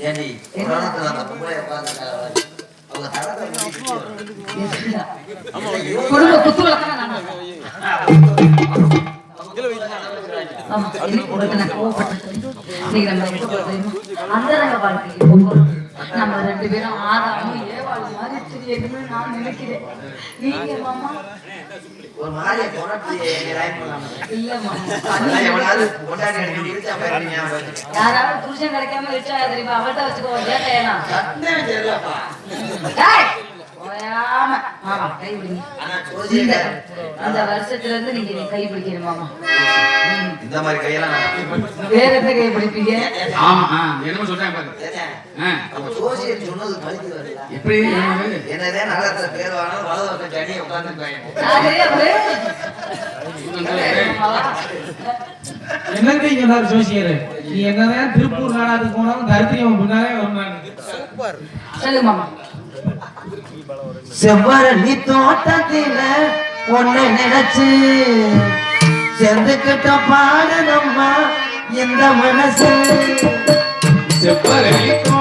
ஏண்டி புராணத்துல அந்த பொம்பளை. அவங்க தரத்தை விளக்கமா நம்ம ரெண்டு பேரும் ஆதாமும் ஏவாளும் மாதிரி திரியணும்னு நான் நினைக்கிறேன். நீங்க மாமா? ஒரு மாதிரி? யாராவது புருஷன் கிடைக்காம வச்சா தெரியுமா? அவட்ட வச்சுக்கோ கேட்டையா மாமா கை பிடிங்க. ஆனா இந்த ஜோசியக்கார, இந்த வருஷத்துல இருந்து நீங்க என்னை கை பிடிக்கணும் மாமா. இந்த மாதிரி கையெல்லாம் வேற எந்த பிடிப்பீங்க? ஆமா ஆ, என்னமோ சொல்றேன் பாரு ஏத்தேன். ஆ, நம்ம ஜோசியர் சொன்னது வருதா? எப்படி? என்னது? நகரத்துல பேர் வலது பக்கம் தனியா? மாமா. என்னங்க இங்க எல்லாரும் ஜோசியர் நீ என்னதான் திருப்பூர் நாடாதுக்கு போனாலும் தரித்திரியம் பின்னாலே வருவாங்க மாமா. செவ்வர நீ தோட்டத்தில ஒண்ணு நினைச்சு சேர்ந்துக்கிட்ட பாடனம்மா இந்த மனசு. செவ்வரளி தோட்டத்திலே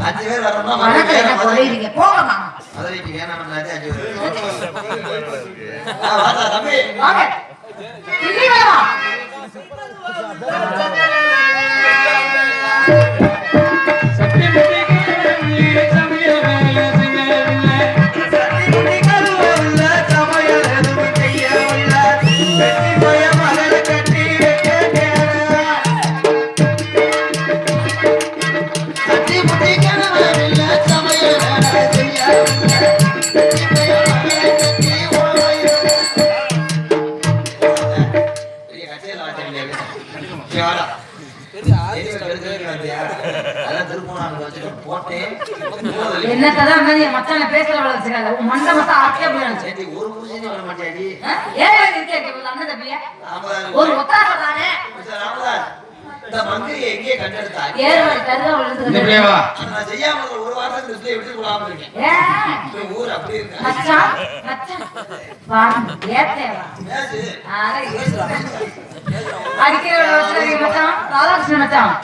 அஞ்சு பேர் குறையுறீங்க? போகலாம் மதுரைக்கு வேணாம் அஞ்சு பேர் தம்பி. மூணு என்னத்தான் மாதிரி என் மச்சான பேசுற வளர்ச்சிக்காத உன் மண்டை மொத்தம் ஆட்டே போயிடுச்சு ஏண்டி, ஒரு புருஷனே வர மாட்டியாடி? ஏன் இருக்கே இவ்வளவு அண்ணன் தம்பிய? ராமதாஸ் ஒரு ஒத்தாசை தானே? மிஸ்டர் ராமதாஸ், இந்த மந்திரியை எங்கே கண்டெடுத்தாய்? ஏறுவாடி தருதா இந்த விழுந்து பிள்ளையவா? நான் செய்யாம இருந்த ஒரு வாரத்துக்கு இந்த பிள்ளையை விட்டு விடாம இருக்கேன். ஏன் இப்ப ஊர் அப்படி இருக்கா? மச்சான் மச்சான். வாங்க ஏத்தேவா? பேசு. ஆனா அடிக்கிற மச்சான். ராதாகிருஷ்ணன் மச்சான்.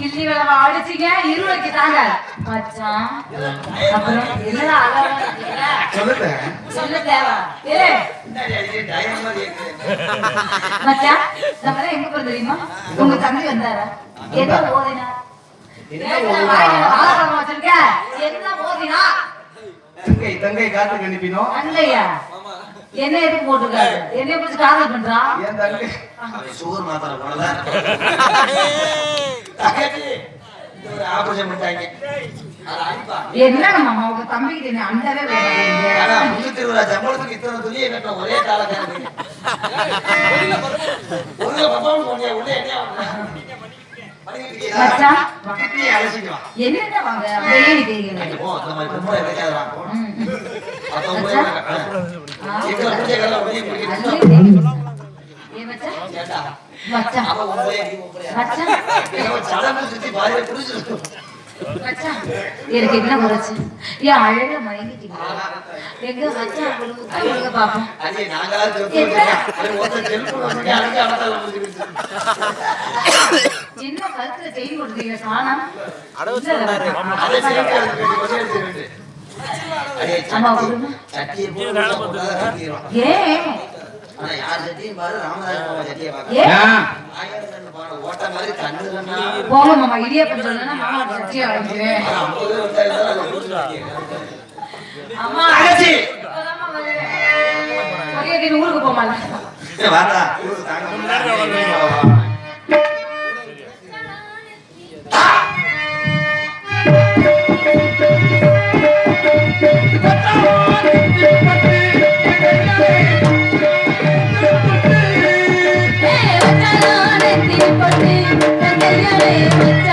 கிள்ளி விளவ அடிச்சீங்க இருவருக்கு தாங்க. மச்சான் அப்புறம்? என்னடா? சொல்லுங்க. சொல்ல தேவா? மச்சான் நம்ம எங்க போறது தெரியுமா? உங்க தம்பி வந்தாரா? என்ன ஓதினா என்ன என்ன ஓதுனா? என்ன தங்கை தங்கை காத்து கணிப்பினோம் அண்ணையா என்ன எதுக்கு போட்டுருக்காரு? என்னைய பிடிச்சி காதல் பண்றான் என் தங்கை? மாத்திரை போனதா? ஆபரேஷன் பண்ணிட்டாங்க. என்னங்க மாமா உங்க தம்பிக்கு என்ன சம்பளத்துக்கு இத்தனை ஒரே காலக்காரங்க. போனியா, உள்ளே வாங்க? அப்படியே மாதிரி மச்சான்? மச்சான். சடங்கு சுத்தி பாதியில எனக்கு என்ன குறைச்சு? ஏன் அழகா மயங்கிட்டீங்க? எங்க உங்களுக்கு பாப்போம். என்ன? கழுத்துல செயின் கட்டிடுவான். ஏன்? ஆனா யார் சட்டியும் பாரு, ராமதாஸ் மாமா சட்டியை கண்ணு பாரு, ஓட்ட மாதிரி கண்ணு. போங்க மாமா இடியாப்பம் சொல்லணும்னா மாமா சட்டியை புடிச்சிட்டு அம்மா அடி ஊருக்கு ஏய், வாடா, ஊருக்கு தாங்க Música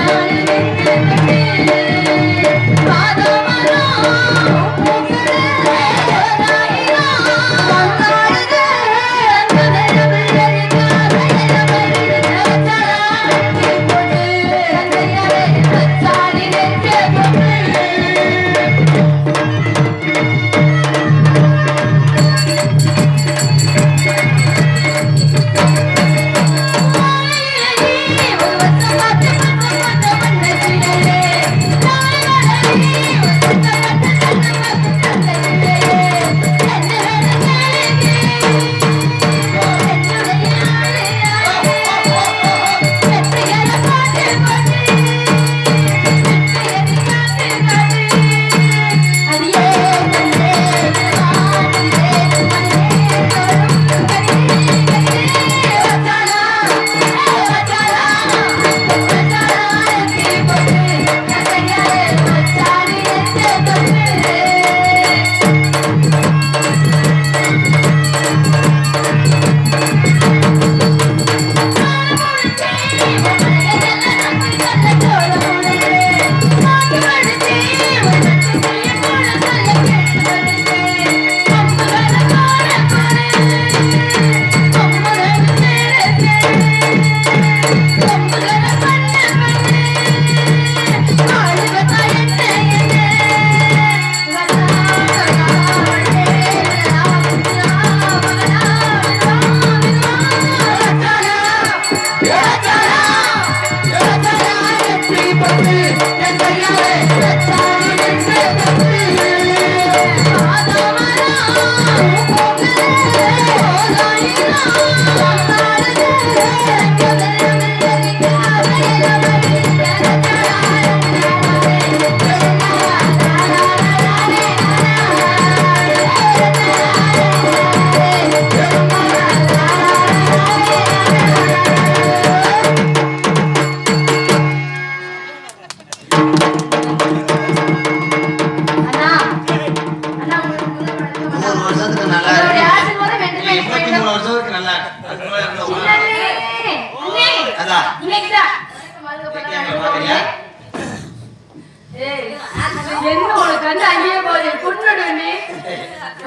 என்ன உனக்கு கண்டு அங்கேயே போகுது? பொண்ணுடு நீ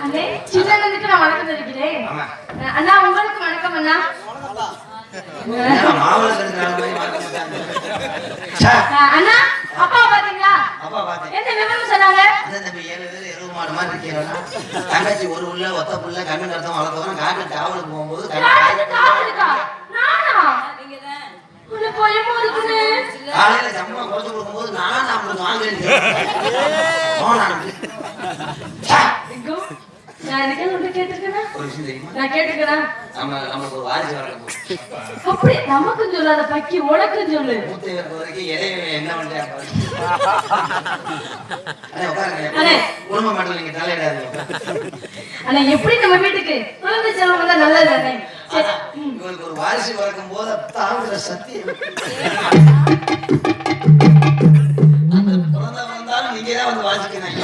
அண்ணே சின்ன வந்துட்டு நான் வணக்கம் தெரிவிக்கிறேன். அண்ணா உங்களுக்கு வணக்கம் அண்ணா. அண்ணா அப்பா பாத்தீங்களா. எந்த விவரம் சொன்னாங்க? தங்கச்சி ஒரு புள்ள ஒத்த புள்ள கண்ணு கருத்தம் வளர்த்தவன காட்டு காவலுக்கு போகும்போது காலையில சம்பளம் குறைச்சு கொடுக்கும்போது நானா நான் அப்படி நமக்கும் சொல்லாத பக்கி உனக்கும் சொல்லு. என்ன. குடும்ப மட்டும் நீங்க தலையிடாதீங்க. ஆனா எப்படி நம்ம வீட்டுக்கு? குழந்தை செல்வம் நல்லது இவருக்கு ஒரு வாரிசு பிறக்கும் போது தாங்குற சத்தியம் நீங்க தான் வந்து வாசிக்கணும்.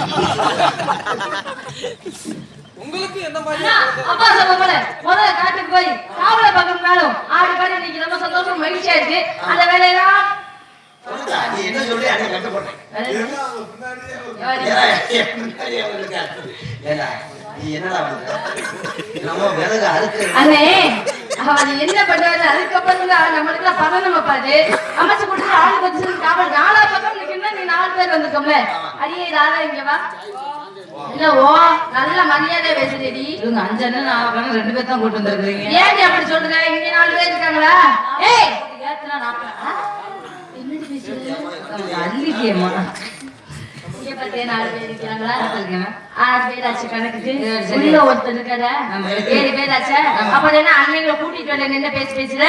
உங்களுக்கு என்ன மாதிரி அண்ணா, அப்பா சொன்ன போல முதல்ல காட்டுக்கு போய் காவலை பார்க்கணும்னாலும் ஆடு பாடி இன்னைக்கு ரொம்ப சந்தோஷம் மகிழ்ச்சியா இருக்கு. அந்த வேலையெல்லாம் என்ன சொல்லி ஏடா, நீ என்னடா அண்ணே அவன் என்ன பண்றாரு? அதுக்கப்புறம் தான் நம்மளுக்கு பதம் நம்ம பாரு அமைச்சு கொடுத்து ஆளு வச்சு காவல் நாலா பக்கம் நிக்கணும்னா நீ நாலு பேர் வந்திருக்கோம்ல? அடியே ராதா இங்க வா. இல்ல ஓ நல்ல மரியாதை பேசுறேடி இவங்க அஞ்சு அண்ணன் நாலு அண்ணன் ரெண்டு பேர் தான் கூட்டு வந்திருக்கீங்க ஏன் அப்படி சொல்ற? இங்க நாலு பேர் இருக்காங்களா? ஏய்! ஏத்துனா? என்னடி நாலு பேர் இருக்காங்களா ஆறு பேர் ஆச்சு கணக்குக்கு உள்ள ஒருத்தர் ஏழு பேர் ஆச்சா அப்ப என்ன அன்னைங்களை கூட்டிட்டு வரல நின்று பேசி பேசுற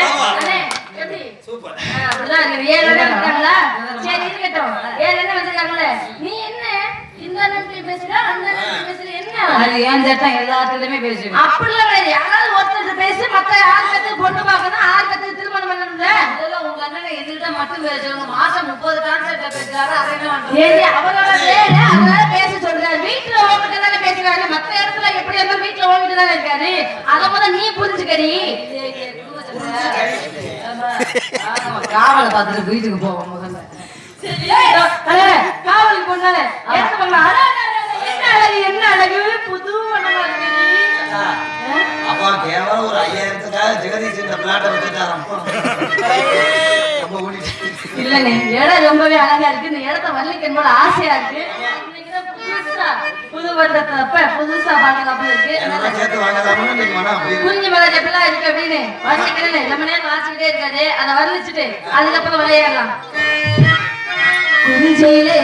அப்படிதான் ஏழு இருக்காங்களா சரி இருக்கட்டும் ஏழு என்ன வந்திருக்காங்களே நீ என்ன இந்த பேசுற அந்த பேசுற என்ன அது ஏன் எல்லாத்துலயுமே பேசுவேன் அப்படிலாம் கிடையாது. யாராவது ஒருத்தர் பேசி மத்த ஆறு பேத்துக்கு பொண்ணு பார்க்கணும் ஆறு அதெல்லாம் உங்க அண்ணனை எதிர்த்தா மட்டும் பேச சொல்லுங்க. மாசம் முப்பது கான்செப்ட்ல பேசுறாரு சரி அவரோட வேலை அதனால பேச சொல்றாரு. வீட்டுல உங்ககிட்ட தானே பேசுறாரு. மத்த இடத்துல எப்படி இருந்தாலும் வீட்டுல உங்ககிட்ட தானே இருக்காரு. அத முத நீ புரிஞ்சுக்கடி. காவலை பார்த்துட்டு வீட்டுக்கு போவோம் முதல்ல. காவலுக்கு போனாலே. என்ன அழகு என்ன அழகு? புது இடத்த வள்ளிக்கன் போல ஆசையா இருக்கு. புது வருடத்தை அப்ப புதுசா மனம் அப்படி இருக்கு. குறிஞ்சி இருக்கு அப்படின்னு வர்ணிக்கிறேன் நம்ம நேரம் வாசிக்கிட்டே இருக்காரு. அதை வர்ணிச்சுட்டு அதுக்கப்புறம் விளையாடலாம். குறிஞ்சியிலே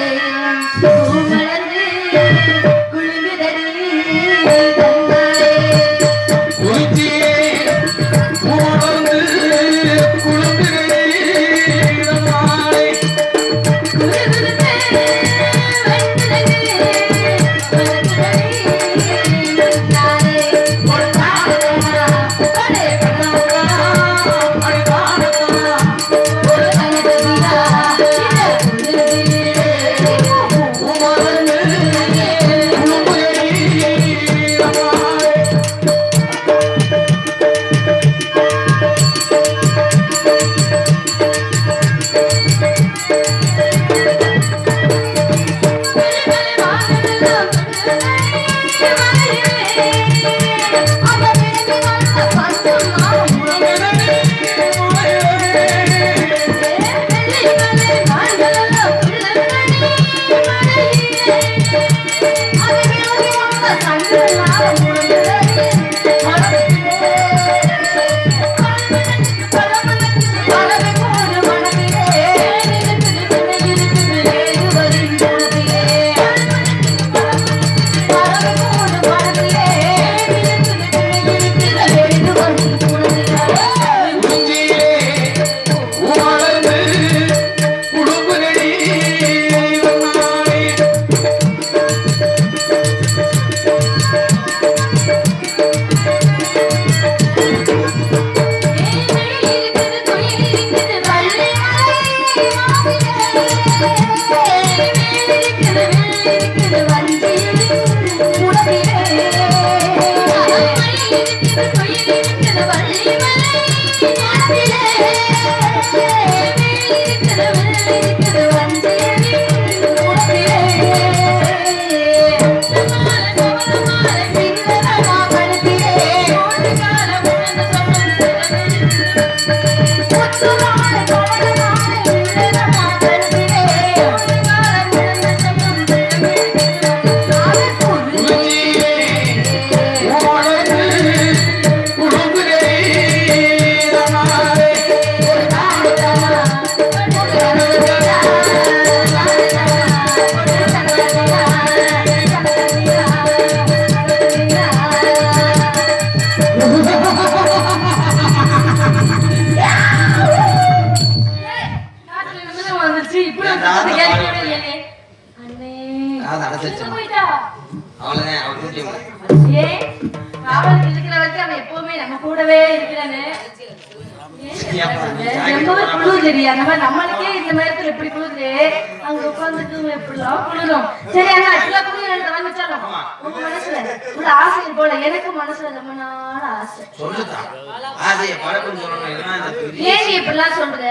सुनार எப்பவுமே நம்ம கூடவே இருக்கிறானே. குளிருது அந்த மாதிரி நம்மளுக்கே இந்த நேரத்துல இப்படி குளிருது அங்க உட்காந்துட்டு எப்படிலாம் குளிரும். சரி அண்ணா இப்படிலாம் குளிர் வந்துச்சாலும் உங்க மனசுல உள்ள ஆசை போல எனக்கு மனசுல ரொம்ப நாள் ஆசை. சொல்லுதான் ஆசையை பழக்கம் சொல்லணும் ஏன் நீ இப்படிலாம் சொல்ற?